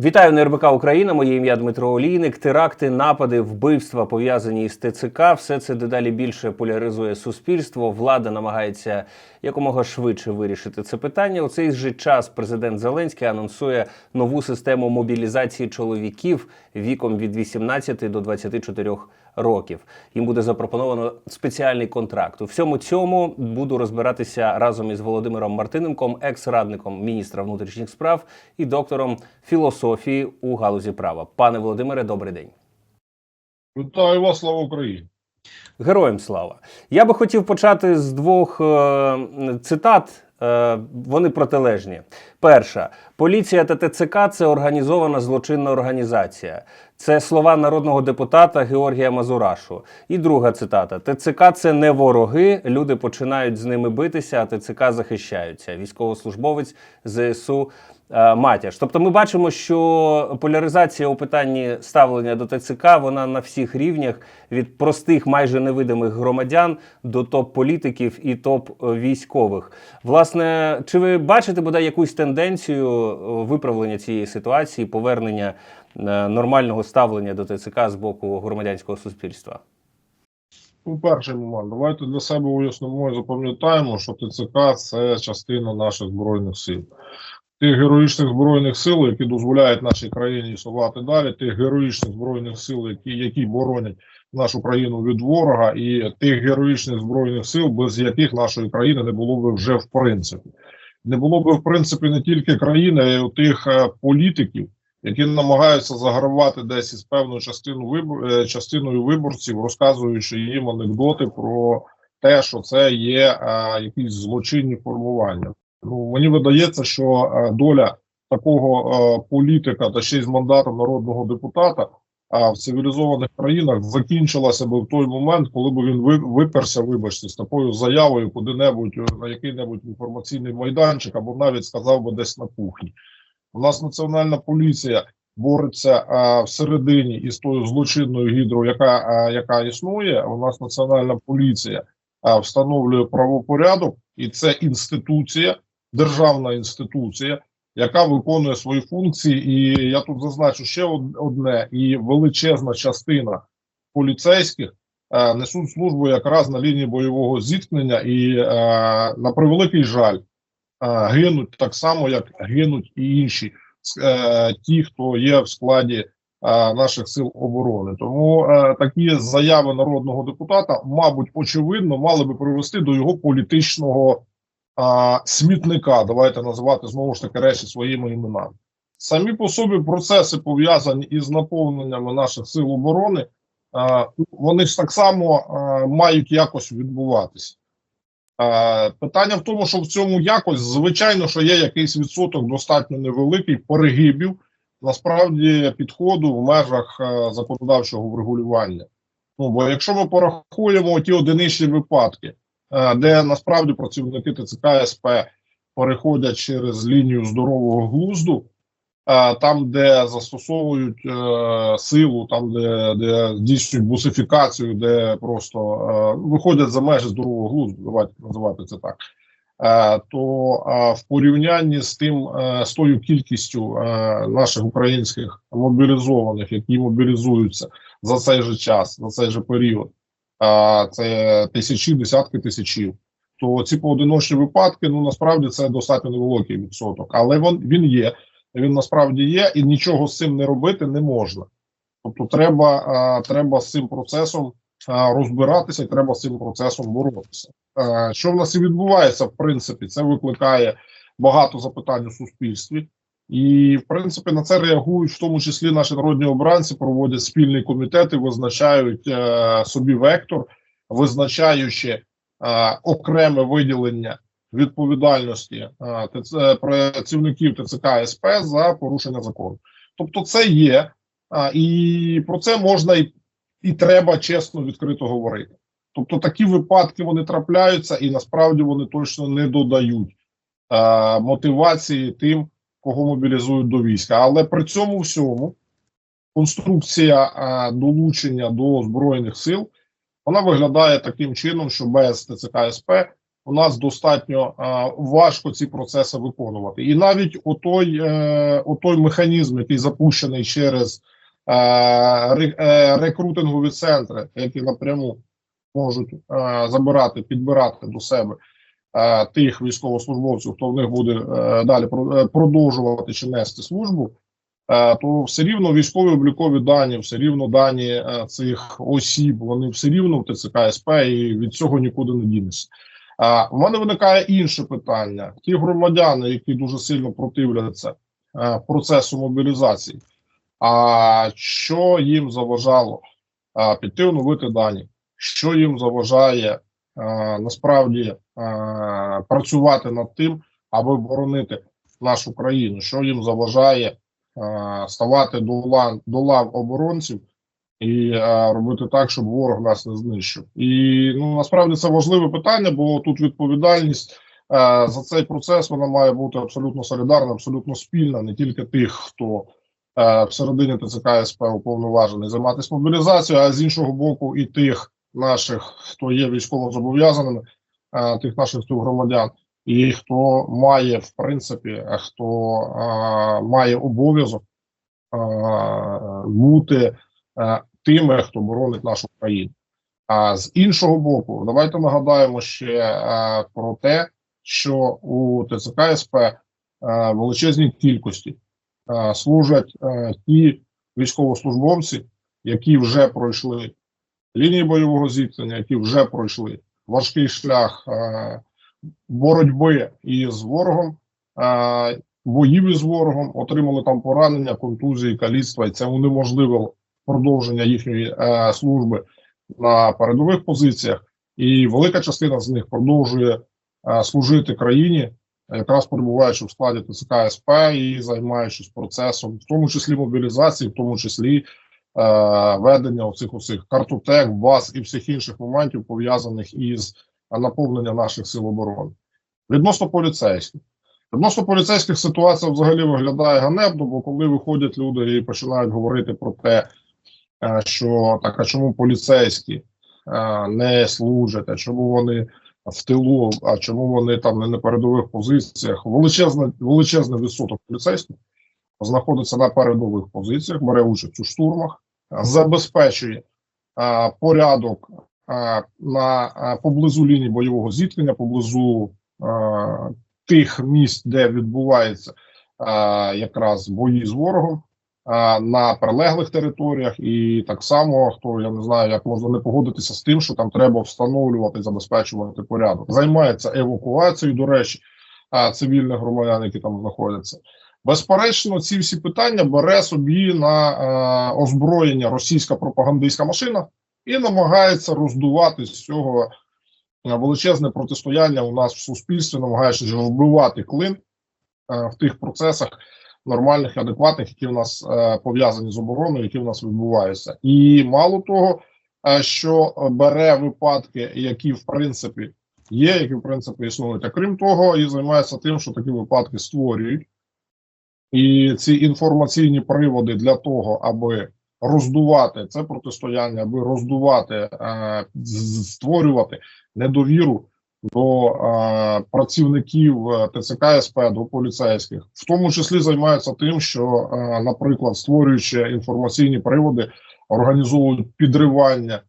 Вітаю на РБК Україна. Моє ім'я Дмитро Олійник. Теракти, напади, вбивства пов'язані із ТЦК. Все це дедалі більше поляризує суспільство. Влада намагається якомога швидше вирішити це питання. У цей же час президент Зеленський анонсує нову систему мобілізації чоловіків віком від 18 до 24 років. Їм буде запропоновано спеціальний контракт. У всьому цьому буду розбиратися разом із Володимиром Мартиненком, екс-радником міністра внутрішніх справ і доктором філософії у галузі права. Пане Володимире, добрий день. Вітаю вас, слава Україні! Героям слава! Я би хотів почати з двох е, цитат. Е, вони протилежні. Перша поліція та ТЦК це організована злочинна організація. Це слова народного депутата Георгія Мазурашу. І друга цитата: ТЦК це не вороги. Люди починають з ними битися, а ТЦК захищаються. Військовослужбовець ЗСУ Матяш. Тобто, ми бачимо, що поляризація у питанні ставлення до ТЦК вона на всіх рівнях від простих, майже невидимих громадян до топ-політиків і топ-військових. Власне, чи ви бачите бодай якусь тенденцію е, виправлення цієї ситуації, повернення е, нормального ставлення до ТЦК з боку громадянського суспільства? Ну, перший момент. Давайте для себе уяснимо запам'ятаємо, що ТЦК це частина наших збройних сил. Тих героїчних збройних сил, які дозволяють нашій країні існувати далі, тих героїчних збройних сил, які, які боронять нашу країну від ворога, і тих героїчних збройних сил, без яких нашої країни не було би вже в принципі. Не було би в принципі не тільки країни, а й тих е, політиків, які намагаються загравати десь із певною частину вибор, е, частиною виборців, розказуючи їм анекдоти про те, що це є а, якісь злочинні формування. Ну мені видається, що доля такого політика та ще й з мандатом народного депутата а в цивілізованих країнах закінчилася би в той момент, коли б він виперся, вибачте, з такою заявою куди-небудь е, на який-небудь інформаційний майданчик, або навіть сказав би десь на кухні. У нас національна поліція бореться а, всередині із тою злочинною гідрою, яка, а, яка існує. У нас національна поліція а, встановлює правопорядок, і це інституція, державна інституція, яка виконує свої функції. І я тут зазначу ще одне: і величезна частина поліцейських е, несуть службу якраз на лінії бойового зіткнення, і е, на превеликий жаль е, гинуть так само, як гинуть і інші е, ті, хто є в складі е, наших сил оборони. Тому е, такі заяви народного депутата, мабуть, очевидно, мали би привести до його політичного е, смітника. Давайте називати знову ж таки речі своїми іменами. Самі по собі процеси пов'язані із наповненнями наших сил оборони. е, Вони ж так само е, мають якось відбуватися. Питання в тому, що в цьому якось, звичайно, що є якийсь відсоток достатньо невеликий перегибів насправді підходу в межах законодавчого врегулювання. Ну бо якщо ми порахуємо ті одиничні випадки, де насправді працівники ТЦК СП переходять через лінію здорового глузду, е, там, де застосовують е, силу, там де, де здійснюють бусифікацію, де просто е, виходять за межі здорового глузду, давайте називати це так. Е, то е, в порівнянні з тим е, з тою кількістю е, наших українських мобілізованих, які мобілізуються за цей же час, за цей же період, е, це тисячі, десятки тисячів. То ці поодиночні випадки, ну насправді це достатньо невеликий відсоток, але він, він є. Він насправді є, і нічого з цим не робити не можна. Тобто, треба, треба з цим процесом розбиратися, і треба з цим процесом боротися. Що в нас і відбувається, в принципі, це викликає багато запитань у суспільстві, і в принципі на це реагують в тому числі наші народні обранці, проводять спільні комітети, визначають е, собі вектор, визначаючи е, окреме виділення відповідальності е, ТЦ, працівників ТЦК СП за порушення закону. Тобто, це є, е, і про це можна і, і треба чесно відкрито говорити. Тобто такі випадки вони трапляються, і насправді вони точно не додають е, мотивації тим, кого мобілізують до війська. Але при цьому всьому конструкція е, долучення до збройних сил вона виглядає таким чином, що без ТЦК СП у нас достатньо е, важко ці процеси виконувати. І навіть отой, е, отой механізм, який запущений через е, рекрутингові центри, які напряму можуть е, забирати, підбирати до себе е, тих військовослужбовців, хто в них буде е, далі е, продовжувати чи нести службу. е, То все рівно військові облікові дані, все рівно дані е, цих осіб, вони все рівно в ТЦК СП і від цього нікуди не дінешся. А в мене виникає інше питання: ті громадяни, які дуже сильно противляться е, процесу мобілізації, а що їм заважало піти оновити дані? Що їм заважає насправді працювати над тим, аби боронити нашу країну? Що їм заважає ставати до лав, до лав оборонців і робити так, щоб ворог нас не знищив? І ну насправді це важливе питання, бо тут відповідальність. е, За цей процес вона має бути абсолютно солідарна, абсолютно спільна, не тільки тих, хто е, всередині ТЦК СП уповноважений займатися мобілізацією, а з іншого боку, і тих наших, хто є військово зобов'язаними, е, тих наших співгромадян, і хто має в принципі, е, хто е, має обов'язок бути е, тими, хто боронить нашу країну. А з іншого боку, давайте нагадаємо ще е, про те, що у ТЦК СП е, величезній кількості е, служать е, ті військовослужбовці, які вже пройшли лінії бойового зіткнення, які вже пройшли важкий шлях е, боротьби із ворогом, е, боїв із ворогом, отримали там поранення, контузії, каліцтва, і це унеможливило продовження їхньої е, служби на передових позиціях. І велика частина з них продовжує е, служити країні, якраз перебуваючи в складі ТЦК СП і займаючись процесом, в тому числі мобілізації, в тому числі ведення оцих оцих картотек, баз і всіх інших моментів пов'язаних із наповненням наших сил оборони. Відносно поліцейських. Відносно поліцейських ситуація взагалі виглядає ганебно, бо коли виходять люди і починають говорити про те, е, що так, а чому поліцейські е, не служать, а чому вони в тилу, а чому вони там не на передових позиціях? Величезний, величезний відсоток поліцейських знаходиться на передових позиціях, бере участь у штурмах, е, забезпечує порядок на поблизу лінії бойового зіткнення, поблизу тих місць, де відбуваються якраз бої з ворогом. На прилеглих територіях, і так само хто я не знаю, як можна не погодитися з тим, що там треба встановлювати, забезпечувати порядок. Займається евакуацією, до речі, е, цивільних громадян, які там знаходяться. Безперечно, ці всі питання бере собі на е, озброєння російська пропагандистська машина і намагається роздувати з цього е, величезне протистояння у нас в суспільстві, намагаючись вбивати клин е, в тих процесах нормальних, адекватних, які в нас е, пов'язані з обороною, які в нас відбуваються. І мало того, е, що бере випадки, які в принципі є, які в принципі існують. А крім того, і займається тим, що такі випадки створюють. І ці інформаційні приводи для того, аби роздувати це протистояння, аби роздувати, е, створювати недовіру до е, працівників е, ТЦК СП, до поліцейських, в тому числі займаються тим, що, наприклад, створюючи інформаційні приводи, організовують підривання,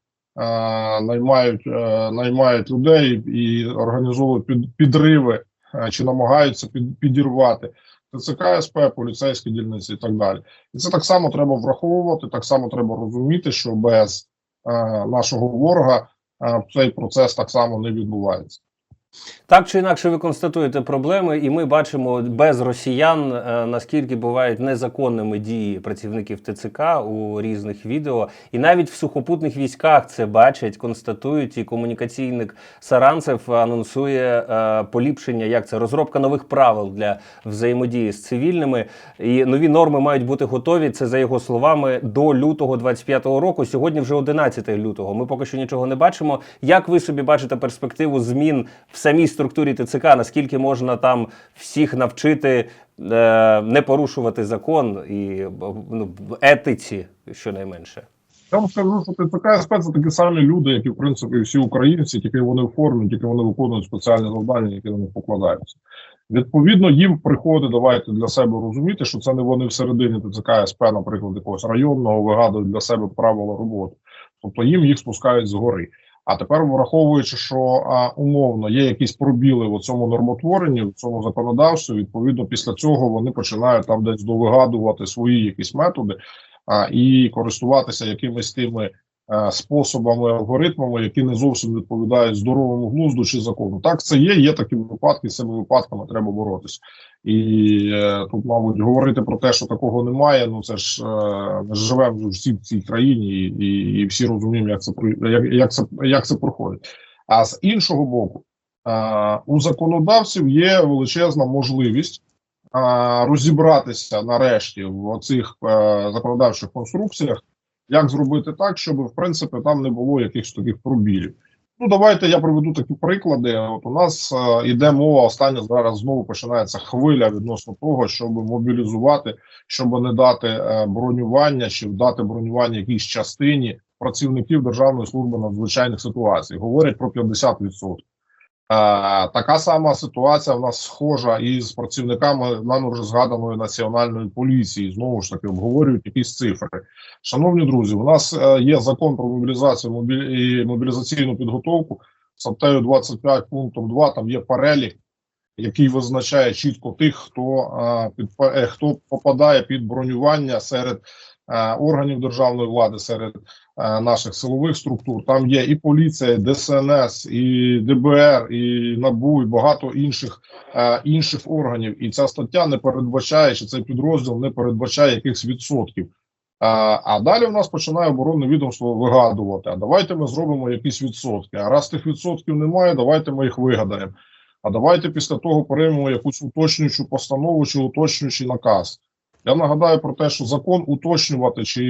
наймають, наймають людей і організовують під, підриви чи намагаються під, підірвати. ТЦК СП, поліцейські дільниці і так далі. І це так само треба враховувати, так само треба розуміти, що без е, нашого ворога е, цей процес так само не відбувається. Так чи інакше, ви констатуєте проблеми, і ми бачимо без росіян, е, наскільки бувають незаконними дії працівників ТЦК у різних відео, і навіть в сухопутних військах це бачать, констатують. І комунікаційник Саранцев анонсує е, поліпшення, як це розробка нових правил для взаємодії з цивільними. І нові норми мають бути готові. Це за його словами до лютого 25-го року. Сьогодні вже 11 лютого. Ми поки що нічого не бачимо. Як ви собі бачите перспективу змін в самій структурі ТЦК? Наскільки можна там всіх навчити е, не порушувати закон і ну, етиці, щонайменше? Я вам скажу, що ТЦК СП такі самі люди, як і в принципі всі українці, тільки вони в формі, тільки вони виконують спеціальні завдання, які на них покладаються. Відповідно, їм приходить, давайте для себе розуміти, що це не вони всередині ТЦК СП, наприклад, якогось районного вигадують для себе правила роботи. Тобто їм їх спускають згори. А тепер, враховуючи, що а, умовно є якісь пробіли в цьому нормотворенні, в цьому законодавстві, відповідно, після цього вони починають там десь довигадувати свої якісь методи а, і користуватися якимись тими способами, алгоритмами, які не зовсім відповідають здоровому глузду чи закону. Так, це є, є такі випадки, з цими випадками треба боротися. І е, тут, мабуть, говорити про те, що такого немає. Ну це ж е, ми живемо всі в цій країні, і, і, всі розуміємо, як це як, як це як це проходить. А з іншого боку, е, у законодавців є величезна можливість е, розібратися нарешті в цих е, законодавчих конструкціях, як зробити так, щоб в принципі там не було якихось таких пробілів. Ну, давайте я приведу такі приклади. От у нас е, іде мова остання зараз знову починається хвиля відносно того, щоб мобілізувати, щоб не дати е, бронювання чи дати бронювання якійсь частині працівників Державної служби надзвичайних ситуацій. Говорять про 50%. Е, така сама ситуація в нас схожа із працівниками нами вже згаданої національної поліції. Знову ж таки обговорюють якісь цифри. Шановні друзі, у нас е, є закон про мобілізацію мобі- і мобілізаційну підготовку. Статтею 25 пунктом 2 там є перелік, який визначає чітко тих, хто е, під хто попадає під бронювання серед органів державної влади, серед наших силових структур. Там є і поліція, і ДСНС, і ДБР, і НАБУ, і багато інших е, інших органів. І ця стаття не передбачає, чи цей підрозділ не передбачає якихось відсотків. А, а далі в нас починає оборонне відомство вигадувати. А давайте ми зробимо якісь відсотки. А раз тих відсотків немає, давайте ми їх вигадаємо. А давайте після того приймемо якусь уточнюючу постанову чи уточнюючий наказ. Я нагадаю про те, що закон уточнювати чи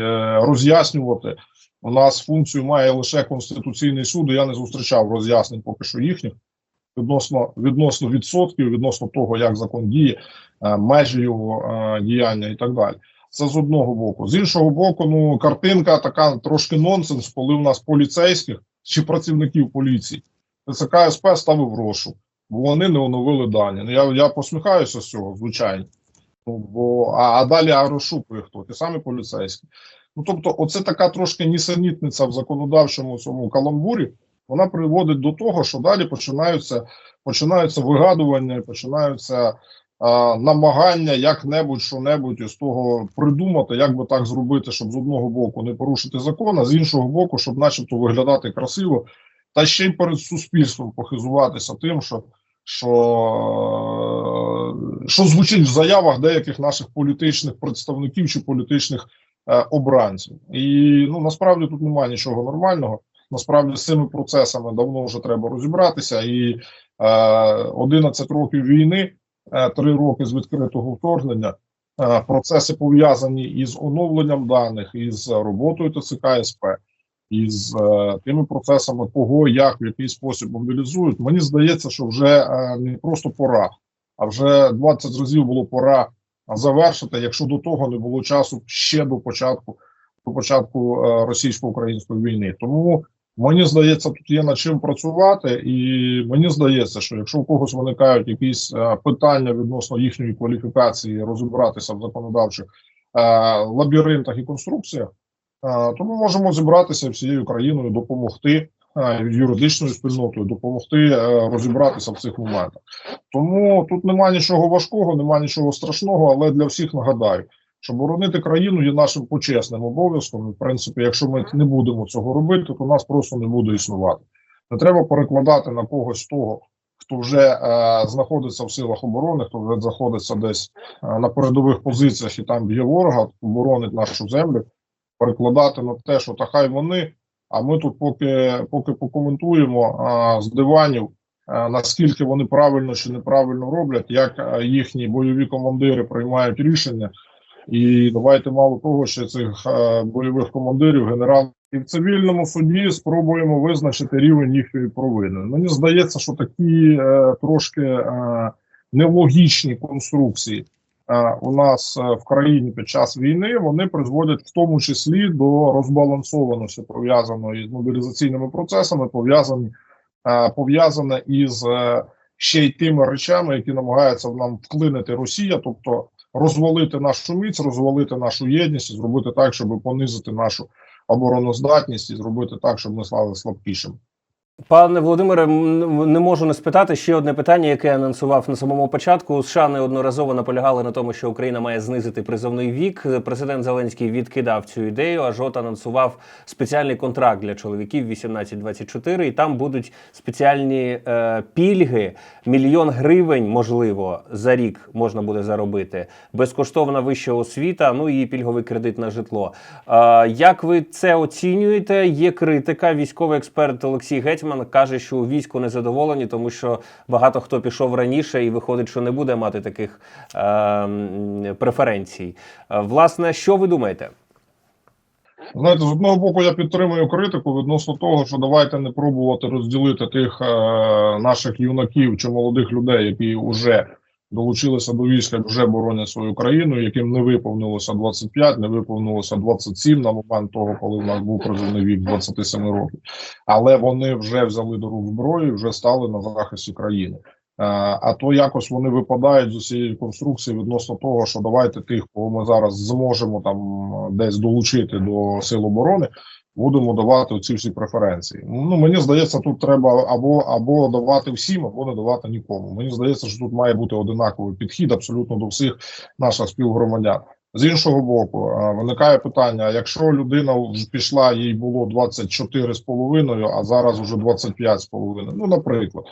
е, роз'яснювати у нас функцію має лише Конституційний суд. і Я не зустрічав роз'яснень поки що їхніх відносно відносно відсотків, відносно того, як закон діє, е, межі його е, діяння і так далі. Це з одного боку. З іншого боку, ну картинка така трошки нонсенс, коли у нас поліцейських чи працівників поліції ТЦК СП ставив рошу, бо вони не оновили дані. Ну я, я посміхаюся з цього, звичайно. Ну, бо, а, а далі а розшукує хто? Ті самі поліцейські. Ну тобто, оце така трошки нісенітниця в законодавчому цьому каламбурі. Вона приводить до того, що далі починаються починаються вигадування, починаються а, намагання як-небудь що-небудь із того придумати, як би так зробити, щоб з одного боку не порушити закон, а з іншого боку, щоб, начебто, виглядати красиво, та ще й перед суспільством похизуватися тим, що, що, що звучить в заявах деяких наших політичних представників чи політичних е, обранців. І ну насправді тут немає нічого нормального. Насправді з цими процесами давно вже треба розібратися, і е, 11 років війни е, три роки з відкритого вторгнення. е, Процеси пов'язані із оновленням даних, із роботою ТЦК СП, із е, тими процесами, кого як в який спосіб мобілізують. Мені здається, що вже е, не просто пора, а вже 20 разів було пора завершити, якщо до того не було часу ще до початку до початку е, російсько-української війни. Тому мені здається, тут є над чим працювати, і мені здається, що якщо у когось виникають якісь е, питання відносно їхньої кваліфікації, розібратися в законодавчих е, лабіринтах і конструкціях, то ми можемо зібратися всією країною, допомогти юридичною спільнотою, допомогти е, розібратися в цих моментах. Тому тут немає нічого важкого, немає нічого страшного, але для всіх нагадаю. що боронити країну є нашим почесним обов'язком. В принципі, якщо ми не будемо цього робити, то нас просто не буде існувати. Не треба перекладати на когось того, хто вже е, знаходиться в силах оборони, хто вже знаходиться десь е, на передових позиціях і там б'є ворога, боронить нашу землю, перекладати на те, що та хай вони. А ми тут поки поки покоментуємо е, з диванів, е, наскільки вони правильно чи неправильно роблять, як їхні бойові командири приймають рішення. І давайте мало того, що цих е, бойових командирів, генерал і в цивільному суді спробуємо визначити рівень їхньої провини. Мені здається, що такі е, трошки е, нелогічні конструкції у нас е, в країні під час війни, вони призводять в тому числі до розбалансованості пов'язаної з мобілізаційними процесами, пов'язані е, пов'язане із е, ще й тими речами, які намагаються нам вклинити Росія, тобто розвалити нашу міць, розвалити нашу єдність, зробити так, щоб понизити нашу обороноздатність і зробити так, щоб ми стали слабкішими. Пане Володимире, не можу не спитати ще одне питання, яке я анонсував на самому початку. США неодноразово наполягали на тому, що Україна має знизити призовний вік. Президент Зеленський відкидав цю ідею. Аж от анонсував спеціальний контракт для чоловіків 18-24, і там будуть спеціальні е, пільги. Мільйон гривень, можливо, за рік можна буде заробити. Безкоштовна вища освіта, ну і пільговий кредит на житло. Е, як ви це оцінюєте? Є критика. Військовий експерт Олексій Гетьман каже, що у війську не задоволені, тому що багато хто пішов раніше і виходить, що не буде мати таких е, преференцій. Власне, що ви думаєте? Знаєте, з одного боку, я підтримую критику відносно того, що давайте не пробувати розділити тих е, наших юнаків чи молодих людей, які вже долучилися до війська, вже боронять свою країну, яким не виповнилося 25, не виповнилося 27 на момент того, коли в нас був призовний вік 27 років. Але вони вже взяли до рук зброю, вже стали на захисті країни. Е, А то якось вони випадають з усієї конструкції відносно того, що давайте тих, кого ми зараз зможемо там десь долучити до сил оборони, будемо давати оці всі преференції. Ну мені здається, тут треба або або давати всім, або не давати нікому. Мені здається, що тут має бути одинаковий підхід абсолютно до всіх наших співгромадян. З іншого боку, е, виникає питання: якщо людина пішла, їй було 24 з половиною, а зараз вже 25 з половиною, ну наприклад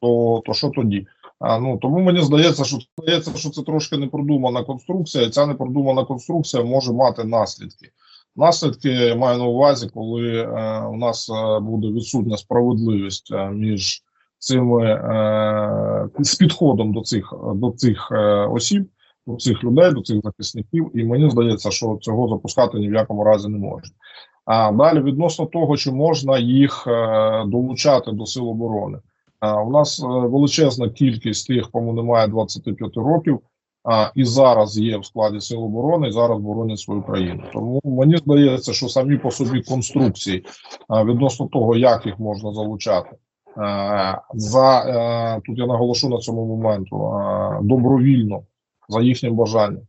то, то що тоді? А, ну тому мені здається, що здається, що це трошки непродумана конструкція, ця непродумана конструкція може мати наслідки. Наслідки я маю на увазі, коли е, у нас е, буде відсутня справедливість е, між цими е, з підходом до цих до цих е, осіб, до цих людей, до цих захисників, і мені здається, що цього запускати ні в якому разі не можна. А далі відносно того, чи можна їх е, долучати до сил оборони. А, У нас е, величезна кількість тих, кому немає 25 років, а, і зараз є в складі сил оборони, і зараз боронять свою країну. Тому мені здається, що самі по собі конструкції а, відносно того, як їх можна залучати, за е, тут я наголошу на цьому моменту добровільно за їхнім бажанням.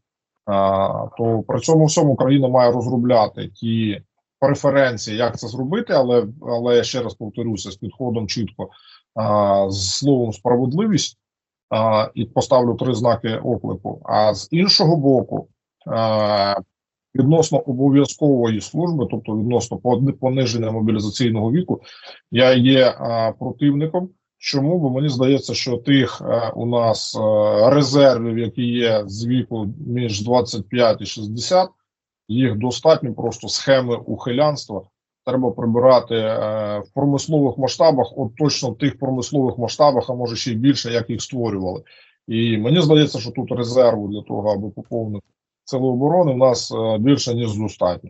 То при цьому всьому країна має розробляти ті преференції, як це зробити, але але я ще раз повторюся з підходом чітко з словом справедливість і поставлю три знаки оклику. А з іншого боку, відносно обов'язкової служби, тобто відносно пон- пониження мобілізаційного віку, я є противником. Чому? Бо мені здається, що тих у нас резервів, які є з віку між 25 і 60, їх достатньо просто схеми ухилянства треба прибирати е, в промислових масштабах, от точно в тих промислових масштабах, а може ще й більше, як їх створювали. І мені здається, що тут резерву для того, аби поповнити сили оборони, у нас е, більше ніж достатньо.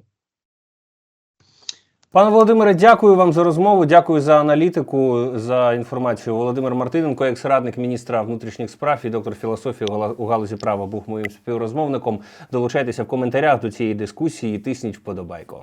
Пане Володимире, дякую вам за розмову. Дякую за аналітику, за інформацію. Володимир Мартиненко, екс-радник міністра внутрішніх справ і доктор філософії у галузі права, був моїм співрозмовником. Долучайтеся в коментарях до цієї дискусії, тисніть вподобайку.